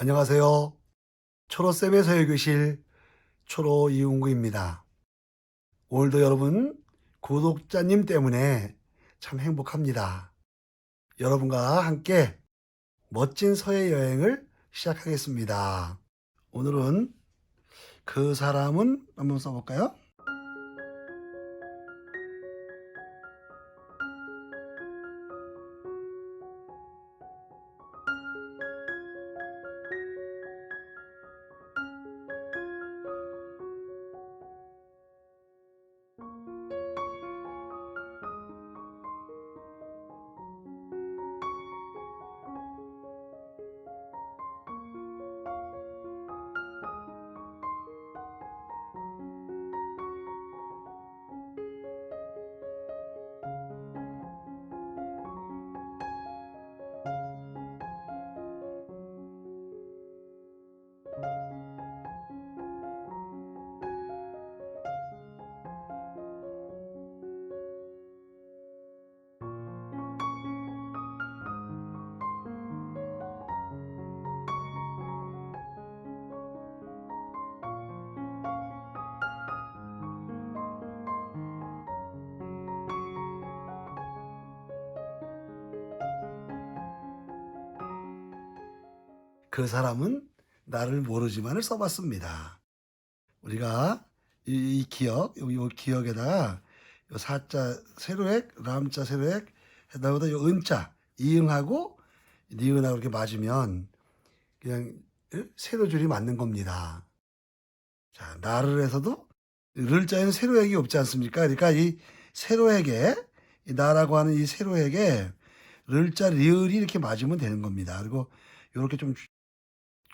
안녕하세요. 초로쌤의 서유교실 초로 이웅구입니다. 오늘도 여러분 구독자님 때문에 참 행복합니다. 여러분과 함께 멋진 서해 여행을 시작하겠습니다. 오늘은 그 사람은 한번 써볼까요? 그 사람은 나를 모르지만을 써봤습니다. 우리가 이, 이 기억, 요, 요 기억에다가 요 사자 세로액, 람자 세로액, 에다가 요 은자, 이응하고 니은하고 이렇게 맞으면 그냥 예? 세로 줄이 맞는 겁니다. 자, 나를 해서도 를 자에는 세로액이 없지 않습니까? 그러니까 이 세로액에 이 나라고 하는 이 세로액에 를자 리을이 이렇게 맞으면 되는 겁니다. 그리고 이렇게 좀 주-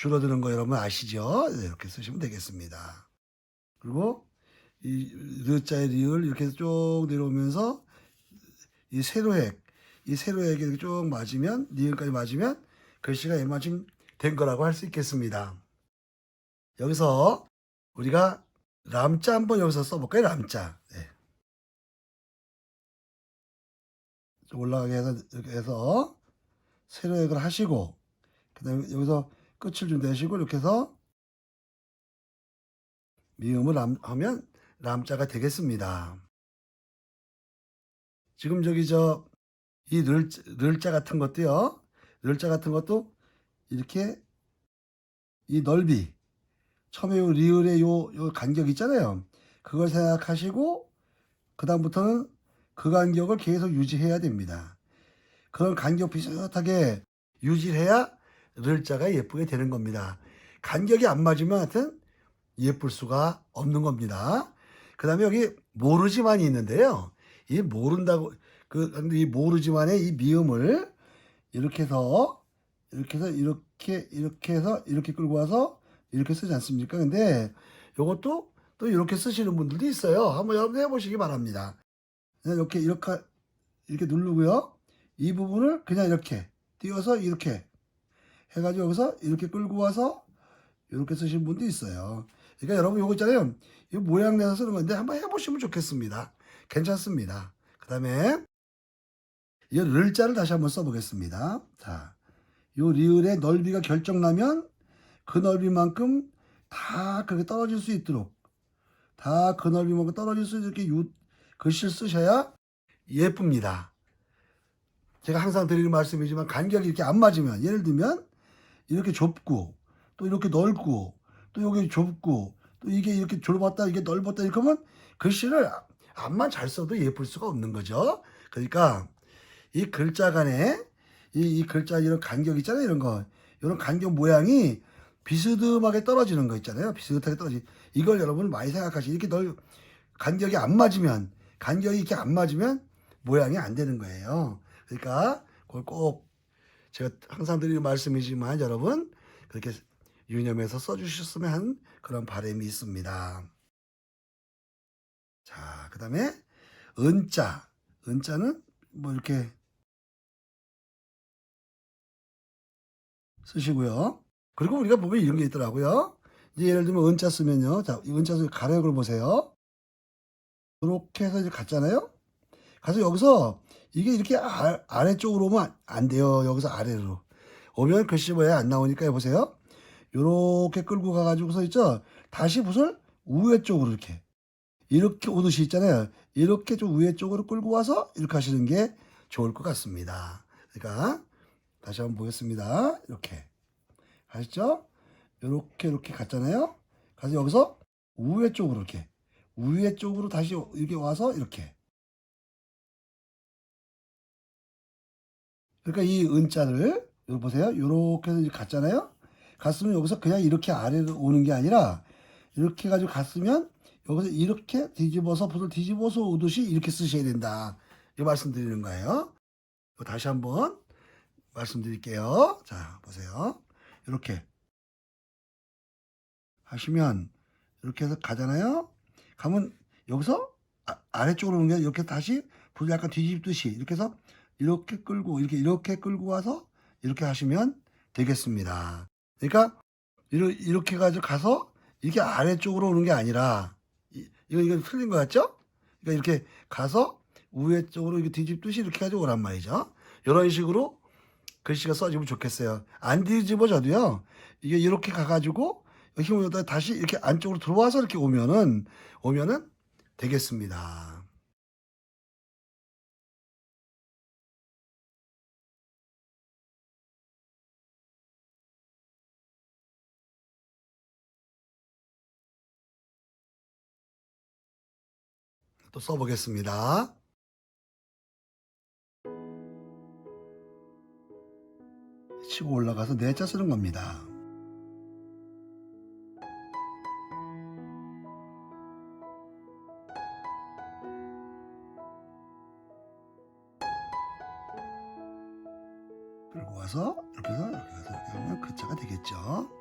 줄어드는 거 여러분 아시죠? 네, 이렇게 쓰시면 되겠습니다. 그리고 이 르자의 리을 이렇게 쭉 내려오면서 이 세로액, 이 세로액이 이렇게 쭉 맞으면 니은까지 맞으면 글씨가 이만큼 된 거라고 할 수 있겠습니다. 여기서 우리가 람자 한번 여기서 써볼까요? 람자. 네. 좀 올라가게 해서 이렇게 해서 세로액을 하시고 그 다음에 여기서 끝을 좀 내시고 이렇게 해서 미음을 람, 하면 람자가 되겠습니다. 지금 저기 저 이 를자 같은 것도요. 를자 같은 것도 이렇게 이 넓이 처음에 요 리을의 요, 요 간격 있잖아요. 그걸 생각하시고 그 다음부터는 그 간격을 계속 유지해야 됩니다. 그런 간격 비슷하게 유지해야 를 자가 예쁘게 되는 겁니다. 간격이 안 맞으면 하여튼 예쁠 수가 없는 겁니다. 그 다음에 여기 모르지만이 있는데요. 이 모른다고, 그, 이 모르지만의 이 미음을 이렇게 해서, 이렇게 해서, 이렇게, 이렇게 해서, 이렇게 끌고 와서 이렇게 쓰지 않습니까? 근데 요것도 또 이렇게 쓰시는 분들도 있어요. 한번 여러분 해보시기 바랍니다. 이렇게, 이렇게, 이렇게 누르고요. 이 부분을 그냥 이렇게 띄워서 이렇게 해가지고 여기서 이렇게 끌고 와서 이렇게 쓰신 분도 있어요. 그러니까 여러분 요거 있잖아요. 이 모양 내서 쓰는 건데 한번 해보시면 좋겠습니다. 괜찮습니다. 그 다음에 이 를자를 다시 한번 써보겠습니다. 자, 요 리을의 넓이가 결정나면 그 넓이만큼 다 그렇게 떨어질 수 있도록 다 그 넓이만큼 떨어질 수 있도록 이렇게 유, 글씨를 쓰셔야 예쁩니다. 제가 항상 드리는 말씀이지만 간격이 이렇게 안 맞으면 예를 들면 이렇게 좁고 또 이렇게 넓고 또 여기 좁고 또 이게 이렇게 좁았다 이게 넓었다 이렇게 하면 글씨를 앞만 잘 써도 예쁠 수가 없는 거죠. 그러니까 이 글자 간에 이, 이 글자 이런 간격 있잖아요. 이런 거 이런 간격 모양이 비스듬하게 떨어지는 거 있잖아요. 비슷하게 떨어지. 이걸 여러분 많이 생각하시. 이렇게 넓 간격이 안 맞으면 간격이 이렇게 안 맞으면 모양이 안 되는 거예요. 그러니까 그걸 꼭 제가 항상 드리는 말씀이지만 여러분 그렇게 유념해서 써주셨으면 한 그런 바람이 있습니다. 자, 그 다음에 은자. 은자는 뭐 이렇게 쓰시고요. 그리고 우리가 보면 이런 게 있더라고요. 이제 예를 들면 은자 쓰면요. 자, 이 은자 쓰 가력을 보세요. 이렇게 해서 이제 갔잖아요. 가서 여기서 이게 이렇게 아, 아래쪽으로 오면 안- 안 돼요. 여기서 아래로. 오면 글씨 모양 안 나오니까 보세요. 요렇게 끌고 가가지고서 있죠. 다시 붓을 우회 쪽으로 이렇게 이렇게 오듯이 있잖아요. 이렇게 좀 우회 쪽으로 끌고 와서 이렇게 하시는 게 좋을 것 같습니다. 그러니까 다시 한번 보겠습니다. 이렇게 아시죠? 이렇게 이렇게 갔잖아요. 가서 여기서 우회 쪽으로 이렇게 우회 쪽으로 다시 이렇게 와서 이렇게 그러니까 이 은자를 여기 보세요. 이렇게 해서 갔잖아요. 갔으면 여기서 그냥 이렇게 아래로 오는 게 아니라 이렇게 해가지고 갔으면 여기서 이렇게 뒤집어서 붓을 뒤집어서 오듯이 이렇게 쓰셔야 된다. 이 말씀드리는 거예요. 다시 한번 말씀드릴게요. 자, 보세요. 이렇게 하시면 이렇게 해서 가잖아요. 가면 여기서 아, 래쪽으로 오는 게 이렇게 다시 붓을 약간 뒤집듯이 이렇게 해서 이렇게 끌고 이렇게 이렇게 끌고 와서 이렇게 하시면 되겠습니다. 그러니까 이렇게 가지고 가서 이렇게 아래쪽으로 오는 게 아니라 이- 이거 이거 틀린 거 같죠? 그러니까 이렇게 가서 우회 쪽으로 이렇게 뒤집듯이 이렇게 가지고 오란 말이죠. 이런 식으로 글씨가 써지면 좋겠어요. 안 뒤집어져도요. 이게 이렇게 가가지고 힘을 다시 이렇게 안쪽으로 들어와서 이렇게 오면은 오면은 되겠습니다. 또 써보겠습니다. 치고 올라가서 내자 쓰는 겁니다. 끌고 와서 이렇게 해서 이렇게 해서 이렇게 하면 그 자가 되겠죠.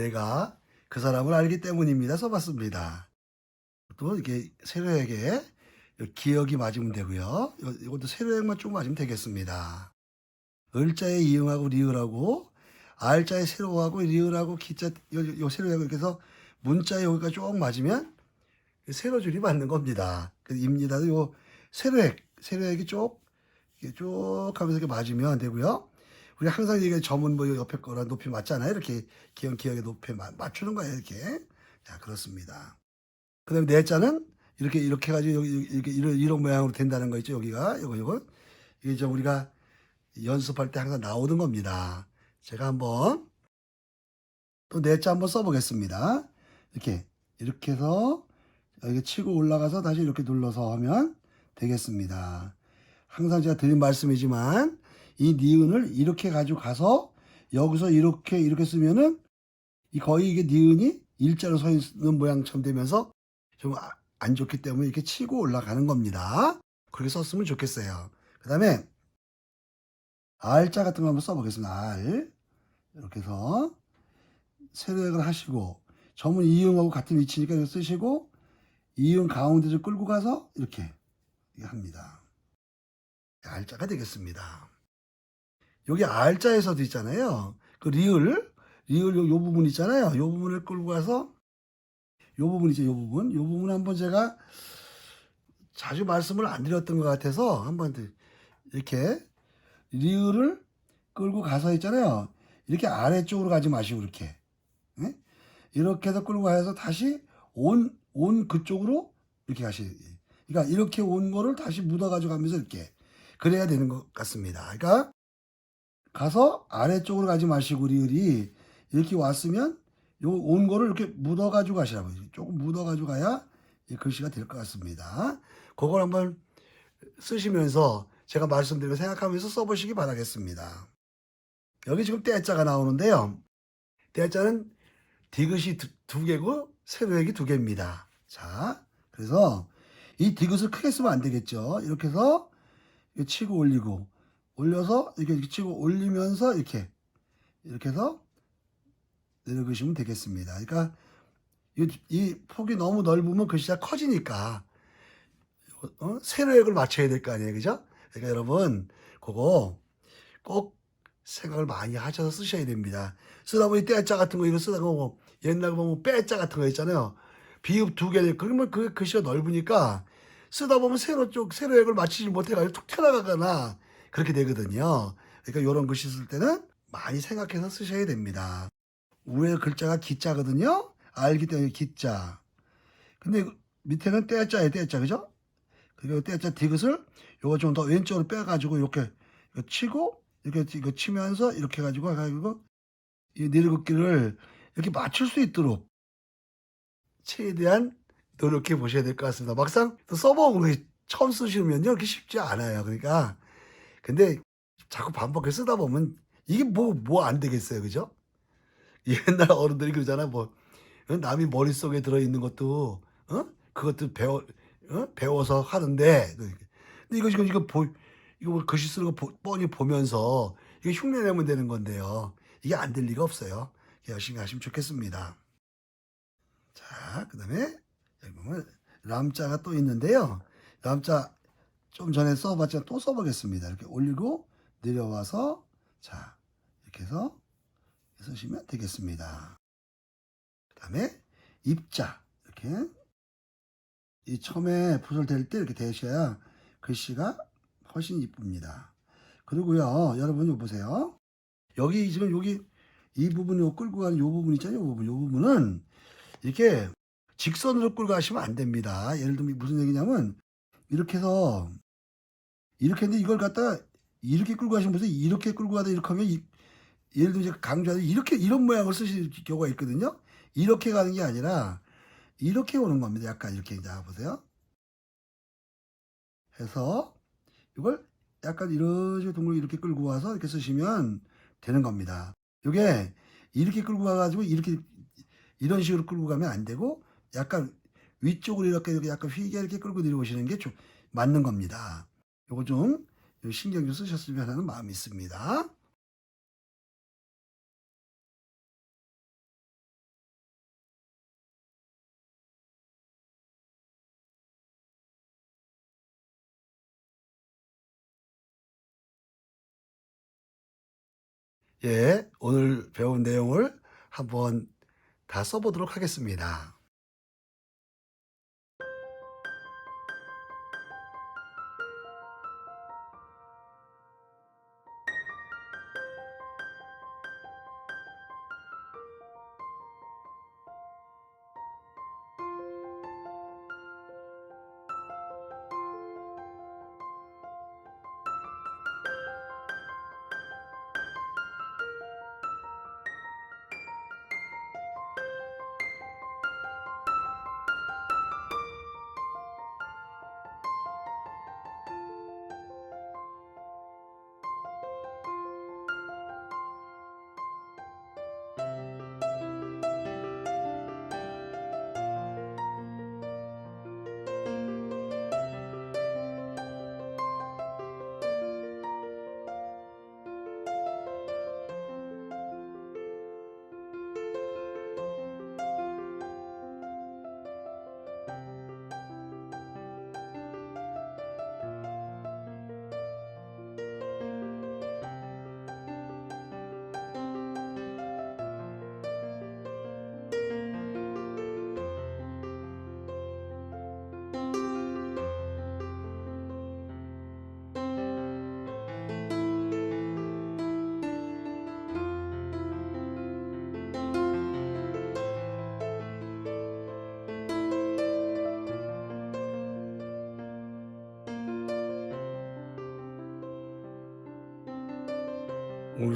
내가 그 사람을 알기 때문입니다. 써봤습니다. 또 이렇게 세로에게 기억이 맞으면 되고요. 요- 이것도 세로액만 좀 맞으면 되겠습니다. 을자에 이응하고 리을하고 알자에 세로하고 리을하고 기자 요, 요 세로액을 해서 문자에 여기가 쭉 맞으면 세로줄이 맞는 겁니다. 그 입니다도 요 세로액 세로액이 쭉 이렇게 쭉 하면서 이렇게 맞으면 되고요. 우리 항상 얘기해 점은 뭐 옆에 거랑 높이 맞잖아요. 이렇게 기억 기억의 높이 맞, 맞추는 거예요. 이렇게 자 그렇습니다. 그 다음에 네 자는 이렇게 이렇게 해가지고 여기 이렇게 이런, 이런 모양으로 된다는 거 있죠. 여기가 요거 요거 이게 좀 우리가 연습할 때 항상 나오는 겁니다. 제가 한번 또네자 한번 써보겠습니다. 이렇게 이렇게 해서 여기 치고 올라가서 다시 이렇게 눌러서 하면 되겠습니다. 항상 제가 드린 말씀이지만 이 니은을 이렇게 가지고 가서 여기서 이렇게 이렇게 쓰면은 이 거의 이게 니은이 일자로 서 있는 모양처럼 되면서 좀 안 좋기 때문에 이렇게 치고 올라가는 겁니다. 그렇게 썼으면 좋겠어요. 그 다음에 알자 같은 거 한번 써보겠습니다. 알 이렇게 해서 세로액을 하시고 점은 이응하고 같은 위치니까 이렇게 쓰시고 이응 가운데 좀 끌고 가서 이렇게 합니다. 알자가 되겠습니다. 여기 알자에서도 있잖아요. 그 리을, 리을 요, 요 부분 있잖아요. 요 부분을 끌고 가서 요 부분 있죠. 요 부분. 요 부분 한번 제가 자주 말씀을 안 드렸던 것 같아서 한번 더 이렇게 리을을 끌고 가서 있잖아요. 이렇게 아래쪽으로 가지 마시고 이렇게 예? 이렇게 해서 끌고 가서 다시 온, 온 그쪽으로 이렇게 가시. 그러니까 이렇게 온 거를 다시 묻어 가지고 가면서 이렇게 그래야 되는 것 같습니다. 그러니까 가서 아래쪽으로 가지 마시고 리을이 이렇게 왔으면 요 온 거를 이렇게 묻어 가지고 가시라고 조금 묻어 가지고 가야 이 글씨가 될 것 같습니다. 그걸 한번 쓰시면서 제가 말씀드린 거 생각하면서 써보시기 바라겠습니다. 여기 지금 떼자가 나오는데요. 떼자는 디귿이 두, 두 개고 세로액이 두 개입니다. 자, 그래서 이 디귿을 크게 쓰면 안 되겠죠. 이렇게 해서 치고 올리고 올려서 이렇게, 이렇게 치고 올리면서 이렇게 이렇게 해서 내려그시면 되겠습니다. 그러니까 이, 이 폭이 너무 넓으면 글씨가 커지니까 어? 세로액을 맞춰야 될 거 아니에요, 그죠? 그러니까 여러분 그거 꼭 생각을 많이 하셔서 쓰셔야 됩니다. 쓰다 보니 떼자 같은 거 이거 쓰다가 뭐 옛날 보면 빼자 같은 거 있잖아요. 비읍 두 개, 그러면 그 글씨가 넓으니까 쓰다 보면 세로 쪽, 세로액을 맞추지 못해가지고 툭 튀어나가거나 그렇게 되거든요. 그러니까 이런 글씨 쓸 때는 많이 생각해서 쓰셔야 됩니다. 위에 글자가 기자거든요. 알기 때문에 기자. 근데 밑에는 떼자예요, 떼자, 그죠? 그리고 떼자 디귿을 요거 좀 더 왼쪽으로 빼가지고 이렇게 치고 이렇게 이거 치면서 이렇게 해가지고 해가지고 이 내리긋기를 이렇게 맞출 수 있도록 최대한 노력해 보셔야 될 것 같습니다. 막상 또 써보고 처음 쓰시면요 그렇게 쉽지 않아요. 그러니까 근데 자꾸 반복해 쓰다 보면 이게 뭐 뭐 안 되겠어요, 그죠? 옛날 어른들이 그러잖아, 뭐 어? 남이 머릿속에 들어 있는 것도 어 그것도 배워 어? 배워서 하는데 근데 이거 지금 이거 보 이거 뭐 글씨 쓰는 거 보- 뻔히 보면서 이게 흉내 내면 되는 건데요. 이게 안 될 리가 없어요. 열심히 하시면 좋겠습니다. 자, 그 다음에 여기 보면 람자가 또 있는데요. 람자 좀 전에 써봤지만 또 써보겠습니다. 이렇게 올리고 내려와서 자 이렇게 해서 쓰시면 되겠습니다. 그 다음에 입자 이렇게 이 처음에 댈때 이렇게 대셔야 글씨가 훨씬 이쁩니다. 그리고요, 여러분 이거 보세요. 여기 지금 여기 이 부분이 요 끌고 가는 요 부분 있잖아요. 요 부분, 요 부분은 이렇게 직선으로 끌고 가시면 안 됩니다. 예를 들면 무슨 얘기냐면 이렇게 해서 이렇게 했는데 이걸 갖다 이렇게 끌고 가시면 무슨 이렇게 끌고 가다 이렇게 하면 이- 예를 제가 강조하는 이렇게 이런 모양을 쓰실 경우가 있거든요. 이렇게 가는 게 아니라 이렇게 오는 겁니다. 약간 이렇게 자 보세요. 해서 이걸 약간 이런 동물 이렇게 끌고 와서 이렇게 쓰시면 되는 겁니다. 이게 이렇게 끌고 가가지고 이렇게 이런 식으로 끌고 가면 안 되고 약간 위쪽으로 이렇게 이렇게 약간 휘게 이렇게 끌고 내려오시는 게 좀 맞는 겁니다. 요거 좀 신경 좀 쓰셨으면 하는 마음이 있습니다. 예, 오늘 배운 내용을 한번 다 써보도록 하겠습니다.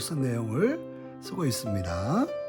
쓴 내용을 쓰고 있습니다.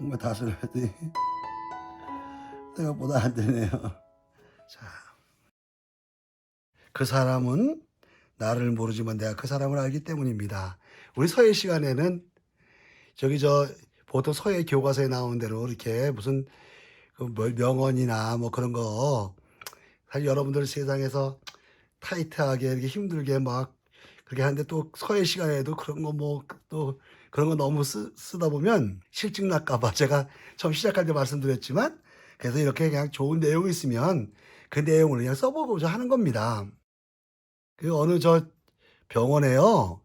한번 다시 했더니 생각보다 안 되네요. 자, 그 사람은 나를 모르지만 내가 그 사람을 알기 때문입니다. 우리 서예 시간에는 저기 저 보통 서예 교과서에 나오는 대로 이렇게 무슨 그뭐 명언이나 뭐 그런 거 사실 여러분들 세상에서 타이트하게 이렇게 힘들게 막 그렇게 하는데 또 서예 시간에도 그런 거 뭐 또 그런 거 너무 쓰, 쓰다 보면 실증 날까봐 제가 처음 시작할 때 말씀드렸지만 그래서 이렇게 그냥 좋은 내용이 있으면 그 내용을 그냥 써보고자 하는 겁니다. 그 어느 저 병원에요.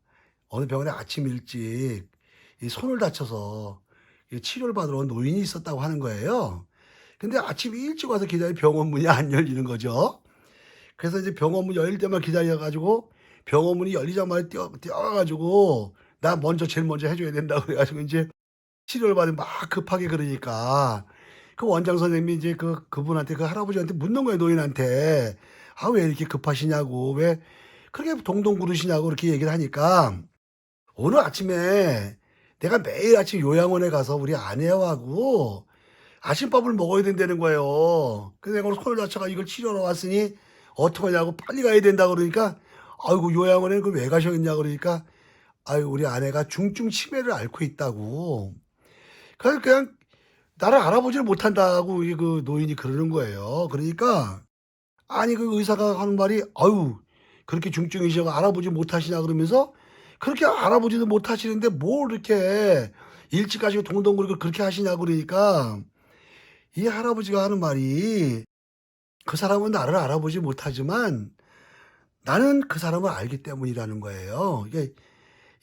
어느 병원에 아침 일찍 이 손을 다쳐서 이 치료를 받으러 온 노인이 있었다고 하는 거예요. 근데 아침 일찍 와서 기다리 병원 문이 안 열리는 거죠. 그래서 이제 병원 문 열릴 때만 기다려가지고 병원 문이 열리자마자 뛰어, 뛰어가가지고 나 먼저 제일 먼저 해줘야 된다고 그래가지고 이제 치료를 받으면 막 급하게 그러니까. 그 원장 선생님이 이제 그 그분한테 그 할아버지한테 묻는 거예요 노인한테. 아 왜 이렇게 급하시냐고. 왜 그렇게 동동 구르시냐고 그렇게 얘기를 하니까 오늘 아침에 내가 매일 아침 요양원에 가서 우리 아내하고 아침밥을 먹어야 된다는 거예요. 그래서 내가 오늘 손을 다쳐가 이걸 치료하러 왔으니 어떡하냐고 빨리 가야 된다 그러니까 아이고 요양원에 그왜 가셨냐 그러니까 아유 우리 아내가 중증 치매를 앓고 있다고. 그래서 그냥 나를 알아보지를 못한다고 이그 노인이 그러는 거예요. 그러니까 아니 그 의사가 하는 말이 아유 그렇게 중증이셔서 알아보지 못하시냐 그러면서 그렇게 알아보지도 못하시는데 뭘 이렇게 일찍 가시고 동동구리고 그렇게 하시냐 그러니까 이 할아버지가 하는 말이 그 사람은 나를 알아보지 못하지만 나는 그 사람을 알기 때문이라는 거예요. 이게,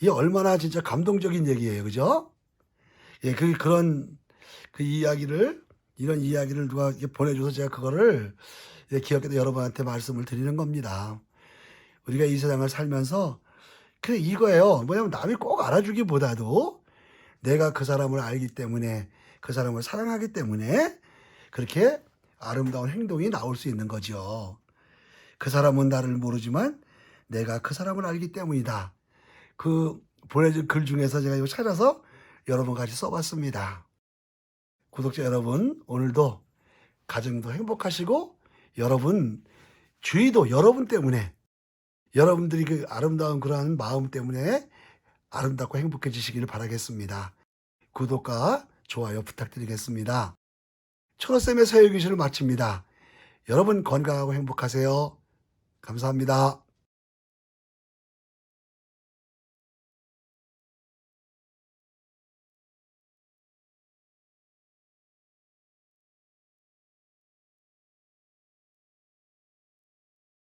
이게 얼마나 진짜 감동적인 얘기예요. 그죠? 예, 그, 그런 그 이야기를, 이런 이야기를 누가 이렇게 보내줘서 제가 그거를 이제 기억해서 여러분한테 말씀을 드리는 겁니다. 우리가 이 세상을 살면서 그래 이거예요. 뭐냐면 남이 꼭 알아주기보다도 내가 그 사람을 알기 때문에 그 사람을 사랑하기 때문에 그렇게 아름다운 행동이 나올 수 있는 거죠. 그 사람은 나를 모르지만 내가 그 사람을 알기 때문이다. 그 보내준 글 중에서 제가 이거 찾아서 여러분 같이 써봤습니다. 구독자 여러분, 오늘도 가정도 행복하시고 여러분 주위도 여러분 때문에 여러분들이 그 아름다운 그러한 마음 때문에 아름답고 행복해지시기를 바라겠습니다. 구독과 좋아요 부탁드리겠습니다. 초로쌤의 사회교실을 마칩니다. 여러분 건강하고 행복하세요. 감사합니다.